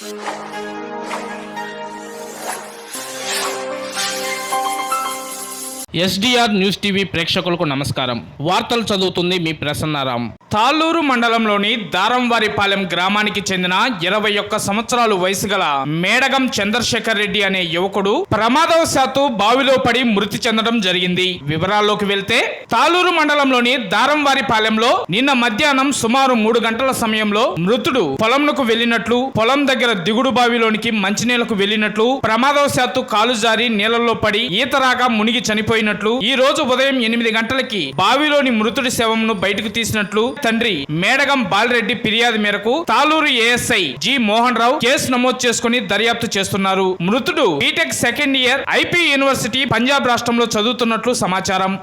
Thank you. SDR news TV ప్రేక్షకులకు నమస్కారం. వార్తలు చదువుతుంది మీ ప్రసన్నారాం. తాళ్ళూరు మండలంలోని దారంవారిపాలెం గ్రామానికి చెందిన ఇరవై ఒక్క సంవత్సరాలు వయసు గల మేడగం చంద్రశేఖర్ రెడ్డి అనే యువకుడు ప్రమాదవశాత్తు బావిలో పడి మృతి చెందడం జరిగింది. వివరాల్లోకి వెళ్తే తాళ్ళూరు మండలంలోని దారంవారిపాలెంలో నిన్న మధ్యాహ్నం సుమారు మూడు గంటల సమయంలో మృతుడు పొలంకు వెళ్ళినట్లు పొలం దగ్గర దిగుడు బావిలోనికి మంచినీళ్ళకు వెళ్ళినట్లు ప్రమాదవశాత్తు కాలు జారి నీళ్ళలో పడి ఈత మునిగి మునిగి చనిపోయినట్లు ఈ రోజు ఉదయం ఎనిమిది గంటలకి బావిలోని మృతుడి శవంను బయటకు తీసినట్లు తండ్రి మేడగం బాలరెడ్డి ఫిర్యాదు మేరకు Taluru ASI G Mohan Rao case నమోదు చేసుకుని దర్యాప్తు చేస్తున్నారు. మృతుడు BTech second year IP university Punjab రాష్ట్రంలో చదువుతున్నట్లు సమాచారం.